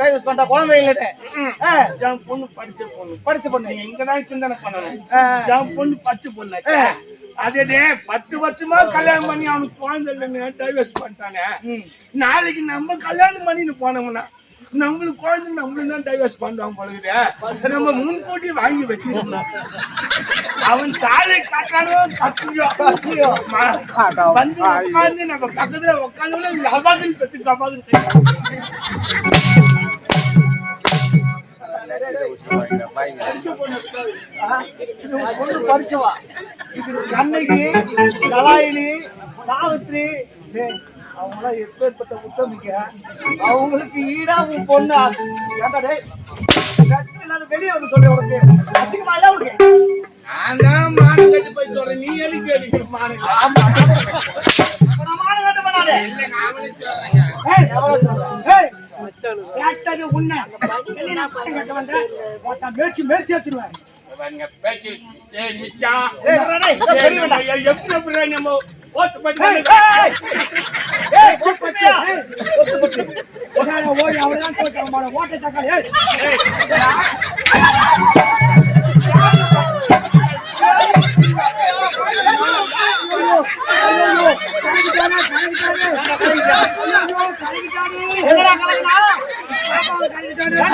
Divorce பண்ணிட்டா குழந்தை இல்லட்டு என் பொண்ணு படிச்ச பொண்ணு. படிச்ச பொண்ணு. நீங்க இங்கதான் சிந்தனை பண்ணணும். என் பொண்ணு பச்சை பொண்ணு. அதே பத்து வருஷமா கல்யாணம் பண்ணி அவனுக்கு குழந்தை இல்லைன்னு டைவர்ஸ் பண்ணிட்டானே. நாளைக்கு நம்ம கல்யாணம் பண்ணிட்டு போனோம்னா நம்மளுக்கு குழந்தை நம்மளும் தான் டைவர்ஸ் பண்ணுவாங்க பொழுது நம்ம முன்கூட்டி வாங்கி வச்சிருக்கணும் அவன் தாலை காட்டானோ கத்தியோ வந்து உட்கார்ந்து நம்ம பக்கத்துல உட்காந்து பெற்று கபாதுன்னு பொண்ணு படிச்சவா இது கண்ணகி கலாயினி சாவித்ரி அவங்களாம் எப்பேற்பட்ட உத்தமிக்க அவங்களுக்கு ஈடா உன் பொண்ணு. ஏன்டா டேய் வெளியே வந்து சொல்லி உனக்கு. அதிகமா இல்ல உனக்கு. நான் தான் மானம் கட்டி போய் சொல்றேன். நீ எதுக்கு எடுக்கிற மானம்? ஆமா நான் கட்ட பண்ணாதே சொல்றேன்? கேட்டது ஒருத்தன் மேய்ச்சி மேய்ச்சி எடுத்துருவேன் பாருங்க, பேச்சு. ஏய், மிச்சான். ஏய், வரடா, டேய், இதோ பெரிய வேண்டாம். ஏய், எப்படி எப்படி நம்ம ஓட்டு போட்டு ஏய், வந்து- ஏய், ஏய், கொத்துப்பட்டியா? ஏய், கொத்துப்பட்டி. உடனே ஓடி அவ்வளவுதான் போட்டு ஓட்ட தக்காளி ஏய், ஏய், கலக்கிட்டானா, கலக்கிட்டாரு. ஐயோ, கலக்கிட்டாரு. எங்கடா கலக்குனா? பாப்பாவை கலக்கிட்டாரு. ஏன்டா உன் பாப்பாவை கலக்கிட்டியா? அவன் சொல்றான். இல்ல,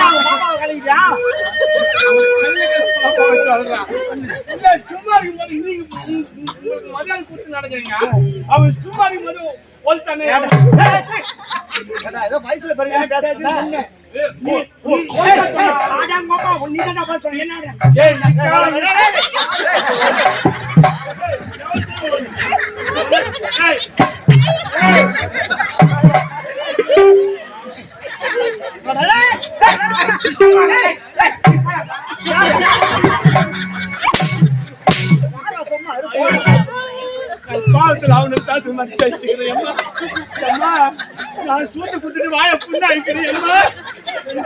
சும்மா இருக்கும்போது நீங்க மரியாதை கொடுத்து நடக்கிறீங்க. அவன் சும்மா இருக்கும்போது ஒருத்தனை- ஏதோ வயசுல பெரியவங்க பேசுறதா? ஏய், நான் சூட்டு குத்துட்டு வாய புண்ணா எனக்கு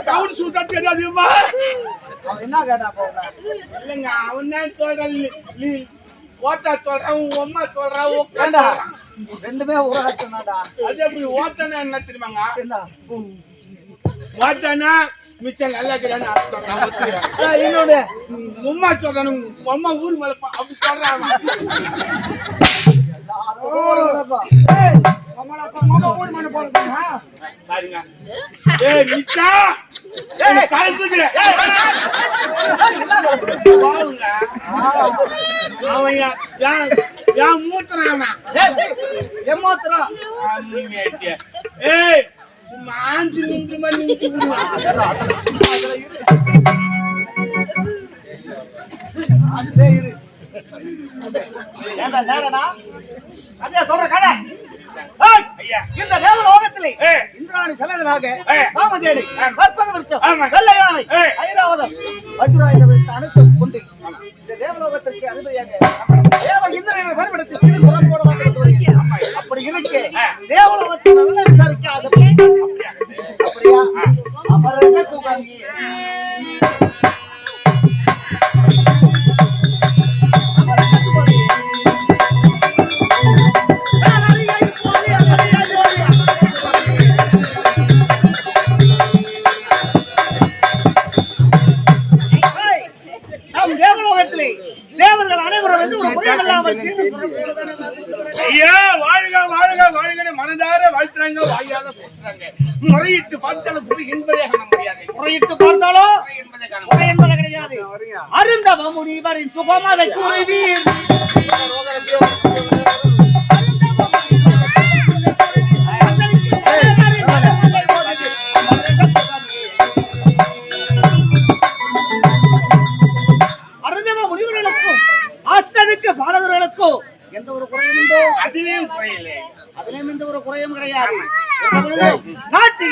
கவுன் சூட்டா தெரியாது அம்மா. அவன் என்ன கேட்டா உன்னை? இல்லைங்க அவன் தான் சொல்றான் நீ- ஓட்டா சொல்றான் உன் அம்மா சொல்றான்? சொல்றான். ரெண்டுமே உலகத்துனாடா அது எப்படி ஓட்டனா என்ன தெரியுமாங்க? ஓட்டனா மிச்சம் நல்லா இருக்கிறான்னு அர்த்தம் இன்னொன்னு உன் அம்மா சொல்றானு அம்மா ஊர் மேல அப்படி சொல்றான். ஆஞ்சு நின்று மாதிரி நின்று. ஏன்டா, நேரடா? கதையா சொல்ற கதை. இந்த தேவலோகத்திலே இந்திராணி சமேதனாக ஆமா. கற்பக விருட்சம் ஆமா. வெள்ளை யானை ஏய். ஐராவதம் வஜ்ராயுதம் வைத்து அனைத்தும் கொண்டு இந்த தேவலோகத்திற்கு அதிபதியாக தேவ இந்திரனை பயன்படுத்தி சிறு குரம் போட வேண்டும் என்று வருகிறேன். அப்படி இருக்க தேவலோகத்தில் நல்ல விசாரிக்க ஆசைப்பட்டேன். அப்படியா அவர் என்ன முறையிட்டு பார்த்தாலும் கூட என்பதே காண முடியாது. முறையிட்டு பார்த்தாலோ முறை என்பதே கிடையாது. அருந்தவ முனிவரின் சுகம் அதை கூறுவீர் அருந்தவ முனிவர்களுக்கும் அத்தனுக்கு பாலகர்களுக்கும் எந்த ஒரு குறையும் உண்டோ? அதிலேயும் குறையில்லை. அதிலும் எந்த ஒரு குறையும் கிடையாது. நாட்டு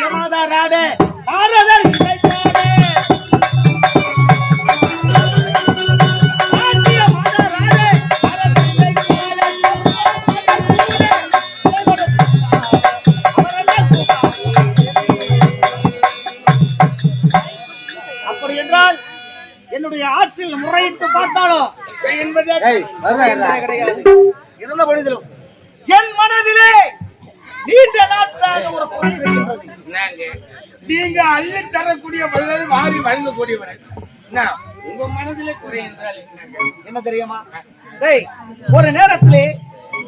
என்னுடைய ஆட்சியில் முறையிட்டு பார்த்தாலும் என்பதே என்பதே கிடையாது. இருந்த பொழுதிலும் என் மனதிலே நீண்ட நாட்களாக ஒரு குறை நீங்க அள்ளி தரக்கூடிய வள்ளல் வாரி வழங்கக்கூடியவர். உங்க மனதிலே குறை என்றால் என்ன தெரியுமா? ஒரு நேரத்திலே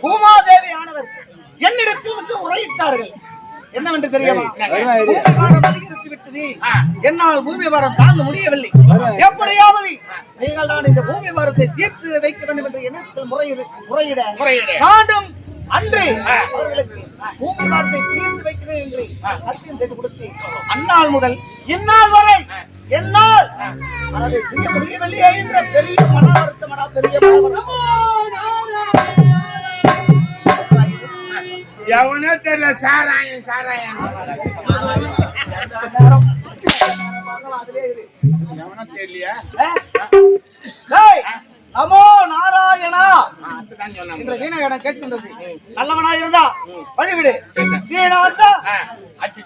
பூமாதேவி ஆனவர் என்னிடத்தில் வந்து உரையிட்டார்கள். என்னவென்று தெரியுமா? அதிகரித்து விட்டது. என்னால் பூமி பாரம் தாங்க முடியவில்லை. எப்படியாவது நீங்கள் தான் இந்த பூமி பாரத்தை தீர்த்து வைக்க வேண்டும் என்று எண்ணத்தில் முறையிட முறையிட. முறையிட. நானும் அன்று அவர்களுக்கு பூமி பாரத்தை தீர்த்து வைக்கிறேன் என்று சத்தியம் செய்து கொடுத்து அந்நாள் முதல் இந்நாள் வரை என்னால் அதை செய்ய முடியவில்லையே என்ற பெரிய மன வருத்தமடா பெரிய எவனோ தெரியல சாராயம் சாராயம். எவனோ தெரியலையா? நமோ நாராயணா. வீணகடன் கேட்கின்றது. நல்லவனா இருந்தா வழிவிடு. தீனா இருந்தா அச்சு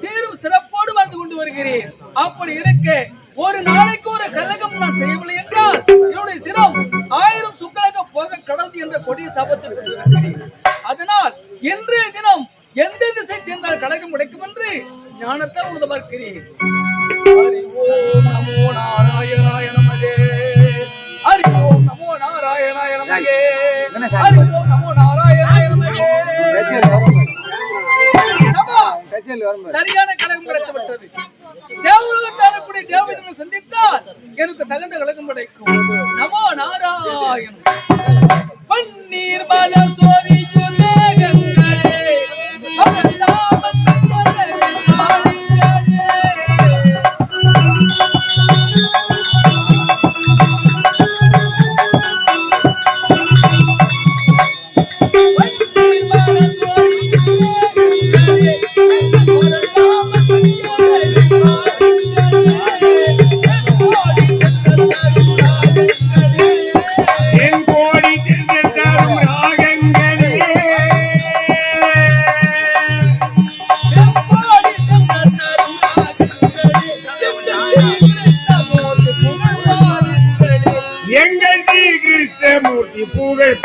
சீரும் சிறப்போடு வாழ்ந்து கொண்டு வருகிறேன். அப்படி இருக்க ஒரு நாளைக்கு ஒரு கலகம் நான் செய்யவில்லை என்றால் என்னுடைய சிரம் ஆயிரம் சுக்கலாக போக கடந்து என்ற கொடிய சபத்தில் அதனால் இன்றைய தினம் எந்த திசை சென்றால் கழகம் உடைக்கும் என்று ஞானத்தால் உழுத பார்க்கிறேன். சரியான கழகம் கிடைக்கப்பட்டது தேவர்களுக்கு தேவதனை சந்தித்தால் எனக்கு தகுந்த கழகம் கிடைக்கும் நமோ நாராயணம் புகழ்